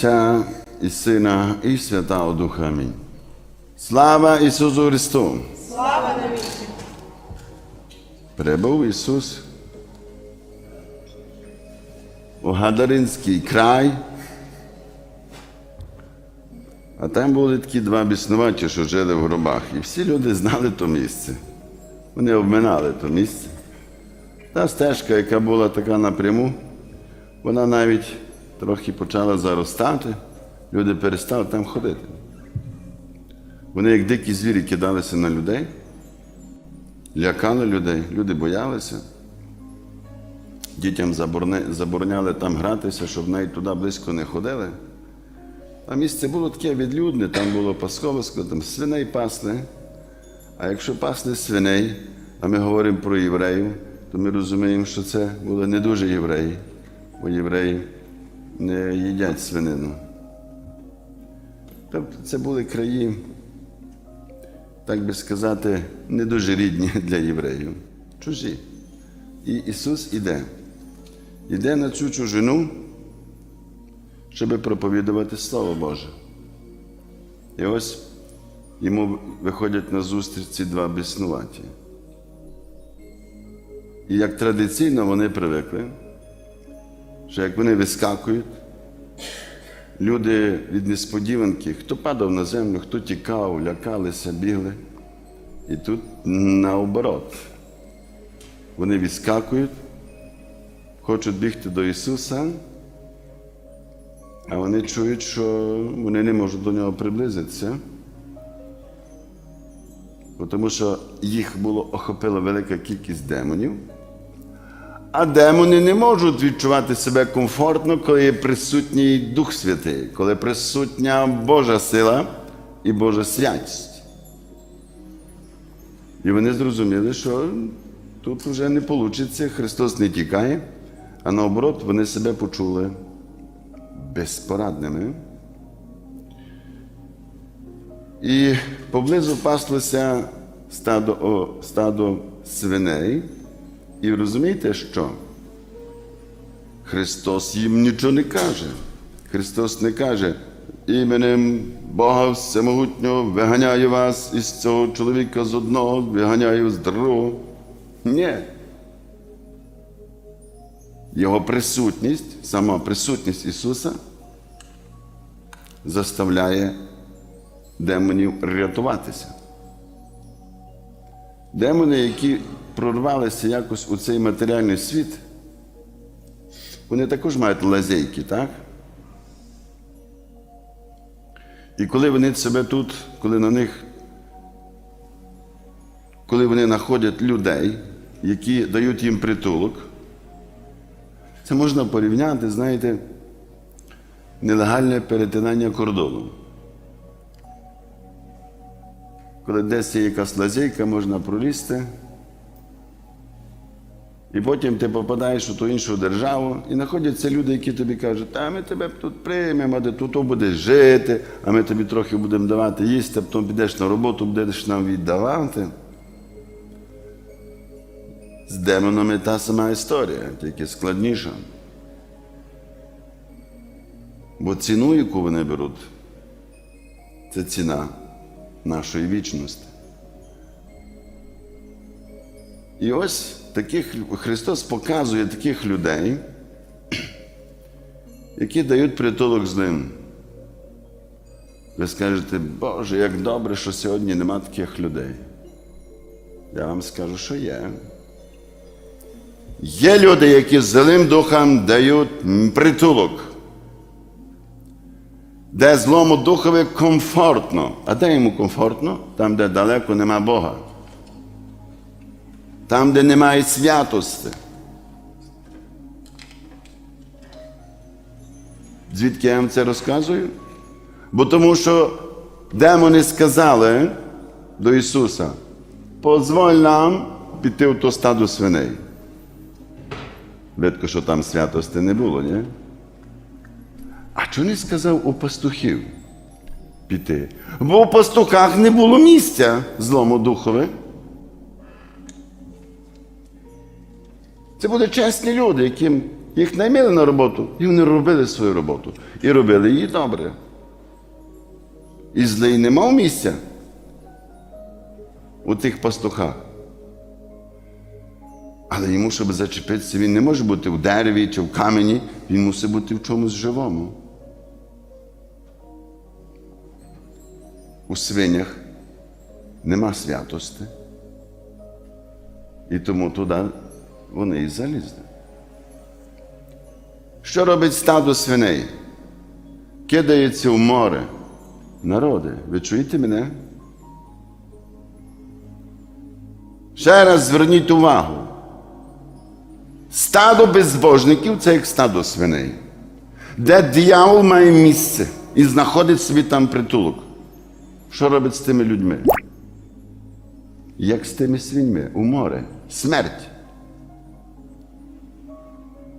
Отця і Сина, і Святого Духа. Амінь. Слава Ісусу Христу! Слава навіки! Прибув Ісус у Гадаринський край. А там були такі два біснуваті, що жили в гробах. І всі люди знали то місце. Вони обминали то місце. Та стежка, яка була така напряму, вона навіть трохи почала заростати. Люди перестали там ходити. Вони, як дикі звірі, кидалися на людей лякали людей, люди боялися. Дітям забороняли там гратися, щоб навіть туди близько не ходили. А місце було таке відлюдне, там було пасковисько, там свиней пасли. А якщо пасли свиней, а ми говоримо про євреїв, то ми розуміємо, що це були не дуже євреї, бо євреї їдять свинину. Тобто це були краї так би сказати, не дуже рідні для євреїв, чужі. І Ісус іде. Іде на цю чужину, щоб проповідувати Слово Боже. І ось йому виходять на зустріч ці два біснуваті. І як традиційно вони привикли, що як вони вискакують, Люди від несподіванки, хто падав на землю, хто тікав, лякалися, бігли. І тут наоборот. Вони відскакують, хочуть бігти до Ісуса, а вони чують, що вони не можуть до нього приблизитися, тому що їх було охопила велика кількість демонів. А демони не можуть відчувати себе комфортно, коли є присутній Дух Святий, коли присутня Божа сила і Божа святість. І вони зрозуміли, що тут вже не вийде, Христос не тікає, а наоборот, вони себе почули безпорадними. І поблизу паслося стадо, о, стадо свиней. І розумієте, що? Христос їм нічого не каже. Христос не каже, іменем Бога Всемогутнього виганяю вас із цього чоловіка з одного, виганяю з другого. Ні. Його присутність, сама присутність Ісуса заставляє демонів рятуватися. Демони, які прорвалися якось у цей матеріальний світ, вони також мають лазейки, так? І коли вони себе тут, коли на них, коли вони знаходять людей, які дають їм притулок, це можна порівняти, знаєте, нелегальне перетинання кордону. Коли десь є якась лазейка, можна пролізти. І потім ти попадаєш у ту іншу державу, і знаходяться люди, які тобі кажуть, а ми тебе тут приймемо, ти тут будеш жити, а ми тобі трохи будемо давати їсти, а потім підеш на роботу, будеш нам віддавати. З демонами та сама історія, тільки складніша. Бо ціну, яку вони беруть, це ціна нашої вічності. І ось таких Христос показує таких людей, які дають притулок з ним. Ви скажете, Боже, як добре, що сьогодні нема таких людей. Я вам скажу, що є. Є люди, які злим духом дають притулок, де злому духові комфортно. А де йому комфортно? Там, де далеко нема Бога там, де немає святості. Звідки я вам це розказую? Бо тому що демони сказали до Ісуса, позволь нам піти в то стадо свиней. Видко, що там святості не було, ні? А чого не сказав у пастухів піти? Бо у пастухах не було місця злому духові. Це будуть чесні люди, яким Їх наймили на роботу, і вони робили свою роботу. І робили її добре. І злий не мав місця у тих пастухах. Але йому, щоб зачепитися, він не може бути в дереві чи в камені, він мусить бути в чомусь живому. У свинях нема святости. І тому туди вони і залізли. Що робить стадо свиней? Кидається в море. Народи, ви чуєте мене? Ще раз зверніть увагу. Стадо безбожників це як стадо свиней, де диявол має місце і знаходить собі там притулок. Що робить з тими людьми? Як з тими свиньми у море? Смерть.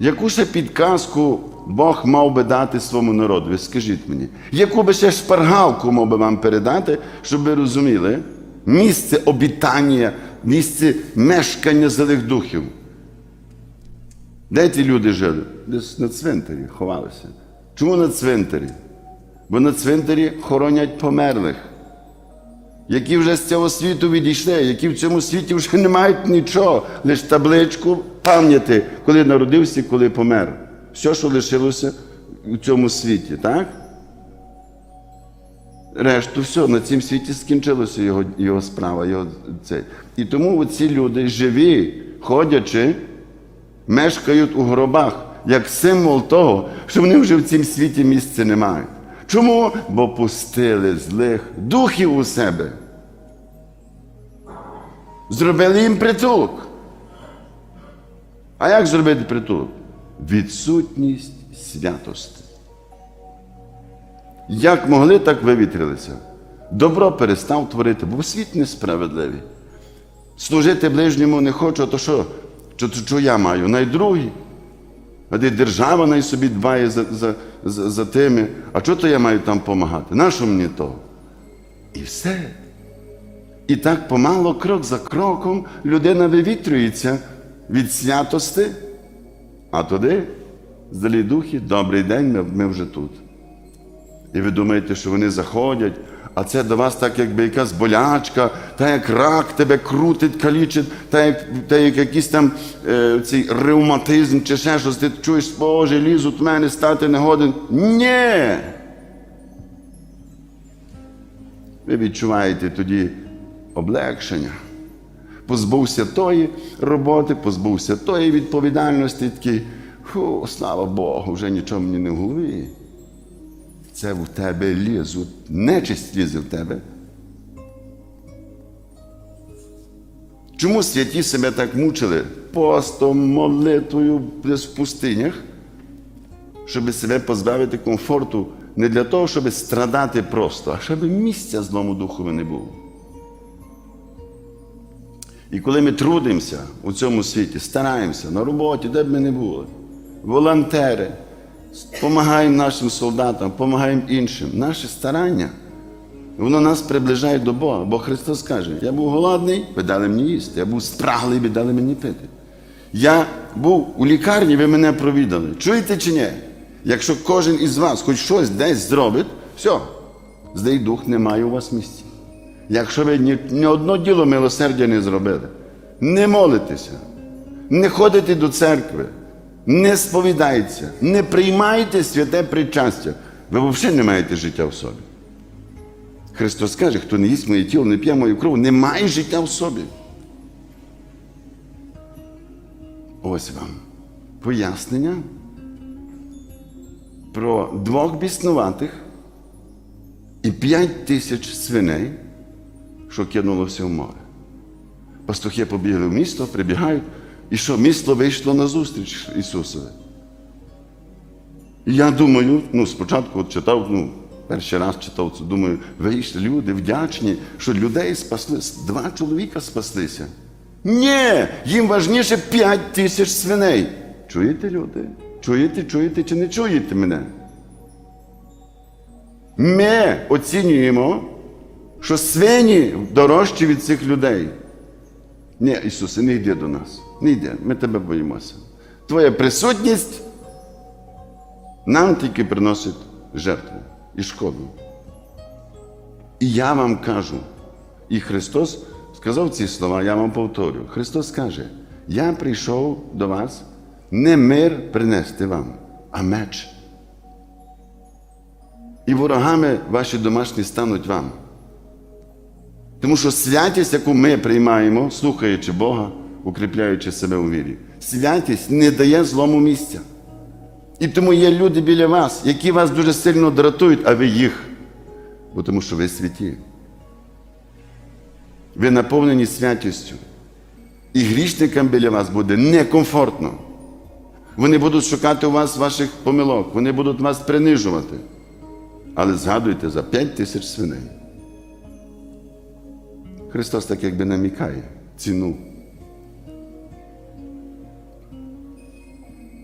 Яку ще підказку Бог мав би дати своєму народу? Ви скажіть мені, яку би ще шпаргалку мав би вам передати, щоб ви розуміли місце обітання, місце мешкання злих духів? Де ті люди жили? Десь на цвинтарі ховалися. Чому на цвинтарі? Бо на цвинтарі хоронять померлих, які вже з цього світу відійшли, які в цьому світі вже не мають нічого, лише табличку пам'яті, коли народився, коли помер. Все, що лишилося у цьому світі, так? Решту, все, на цім світі скінчилася його, його справа. Його, цей. І тому ці люди живі, ходячи, мешкають у гробах як символ того, що вони вже в цім світі місця не мають. Чому? Бо пустили злих духів у себе. Зробили їм притулок. А як зробити притулок? Відсутність святості. Як могли, так вивітрилися. Добро перестав творити, бо світ несправедливий. Служити ближньому не хочу, то що? Що, що, я маю? Найдругі. А де держава най собі дбає за, за, за, за тими. А що то я маю там допомагати? Нащо мені то? І все. І так помало, крок за кроком, людина вивітрюється від святости, а туди, злі духи, добрий день, ми, ми вже тут. І ви думаєте, що вони заходять, а це до вас так, якби якась болячка, та як рак тебе крутить, калічить, та як, та як якийсь там е, цей ревматизм чи ще щось, ти чуєш, Боже, лізуть в мене, стати не годен. Ні! Ви відчуваєте тоді облегшення. Позбувся тої роботи, позбувся тої відповідальності, такий, фу, слава Богу, вже нічого мені не в голові. Це в тебе лізуть, нечисть лізе в тебе. Чому святі себе так мучили? Постом, молитвою в пустинях, щоб себе позбавити комфорту не для того, щоб страдати просто, а щоб місця злому духові не було. І коли ми трудимося у цьому світі, стараємося на роботі, де б ми не були, волонтери, допомагаємо нашим солдатам, допомагаємо іншим. Наше старання, воно нас приближає до Бога. Бо Христос каже, я був голодний, ви дали мені їсти, я був спраглий, ви дали мені пити. Я був у лікарні, ви мене провідали. Чуєте чи ні? Якщо кожен із вас хоч щось десь зробить, все, злий дух немає у вас місця. Якщо ви ні, ні одно діло милосердя не зробили, не молитеся, не ходите до церкви, не сповідаєтеся, не приймаєте святе причастя, ви взагалі не маєте життя в собі. Христос каже, хто не їсть моє тіло, не п'є мою кров, не має життя в собі. Ось вам пояснення про двох біснуватих і п'ять тисяч свиней, що кинулося в море. Пастухи побігли в місто, прибігають, і що місто вийшло на зустріч Ісусові. І я думаю, ну, спочатку от читав, ну, перший раз читав це, думаю, вийшли люди вдячні, що людей спасли, два чоловіка спаслися. Ні, їм важніше п'ять тисяч свиней. Чуєте, люди? Чуєте, чуєте чи не чуєте мене? Ми оцінюємо, що свині дорожчі від цих людей. Ні, Ісусе, не йди до нас. Не йди, ми тебе боїмося. Твоя присутність нам тільки приносить жертву і шкоду. І я вам кажу, і Христос сказав ці слова, я вам повторю. Христос каже: Я прийшов до вас не мир принести вам, а меч. І ворогами ваші домашні стануть вам. Тому що святість, яку ми приймаємо, слухаючи Бога, укріпляючи себе у вірі, святість не дає злому місця. І тому є люди біля вас, які вас дуже сильно дратують, а ви їх. Бо тому що ви святі. Ви наповнені святістю. І грішникам біля вас буде некомфортно. Вони будуть шукати у вас ваших помилок, вони будуть вас принижувати. Але згадуйте за п'ять тисяч свиней. Христос так якби намікає ціну.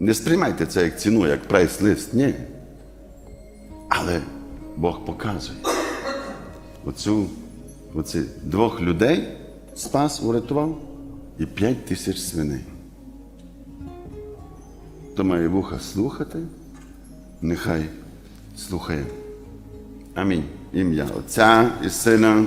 Не сприймайте це як ціну, як прайс-лист, ні. Але Бог показує. Оцю, оці двох людей спас, урятував і п'ять тисяч свиней. Хто має вуха слухати, нехай слухає. Амінь. Ім'я Отця і Сина